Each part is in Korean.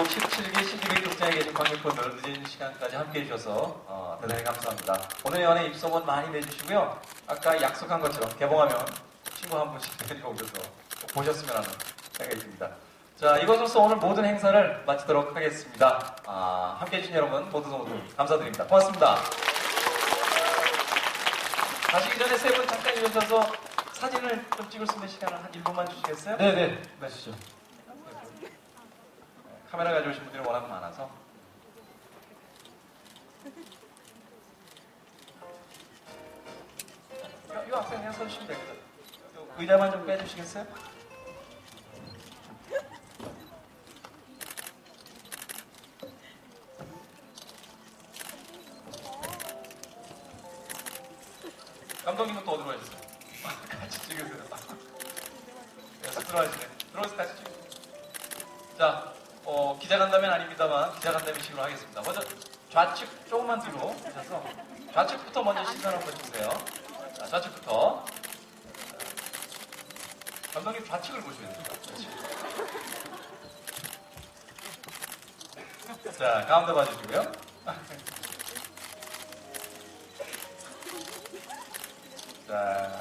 전국 17기 CGV 극장에 계신 관객분들 늦은 시간까지 함께 해 주셔서 어, 대단히 감사합니다. 오늘 연애 입소문 많이 내주시고요. 아까 약속한 것처럼 개봉하면 친구 한 분씩 데리고 오셔서 꼭 보셨으면 하는 생각이 듭니다. 자, 이것으로서 오늘 모든 행사를 마치도록 하겠습니다. 아, 함께 해 주신 여러분 모두 모두 감사드립니다. 고맙습니다. 가시기 전에 세 분 잠깐 일어서서 사진을 좀 찍을 수 있는 시간을 한 1분만 주시겠어요? 네네. 가시죠. 카메라 가져오신 분들이 워낙 많아서. 요, 요 앞에 그냥 서주시면 됩니다. 요 의자만 좀 빼주시겠어요? 감독님은 또 어디로 가셨어요? 같이 찍으세요. 계속 들어가시네. 들어와서 같이 찍으세요. 자, 어, 기자간담회는 아닙니다만 기자간담회식으로 하겠습니다. 먼저 좌측 조금만 뒤로 오셔서 좌측부터 먼저 시선 한번 주세요. 자, 좌측부터. 감독님 좌측을 보셔야 돼요. 좌측. 자, 가운데 봐주시고요. 자,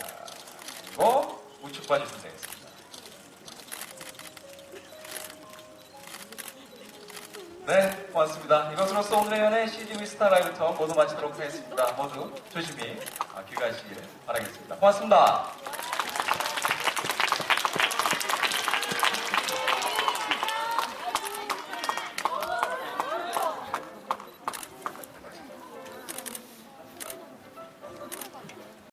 그리고 우측 봐주시면 되겠습니다. 네, 고맙습니다. 이것으로서 오늘의 연애 CGV 스타 라이브 투어 모두 마치도록 하겠습니다. 모두 조심히 아, 귀가하시길 바라겠습니다. 고맙습니다.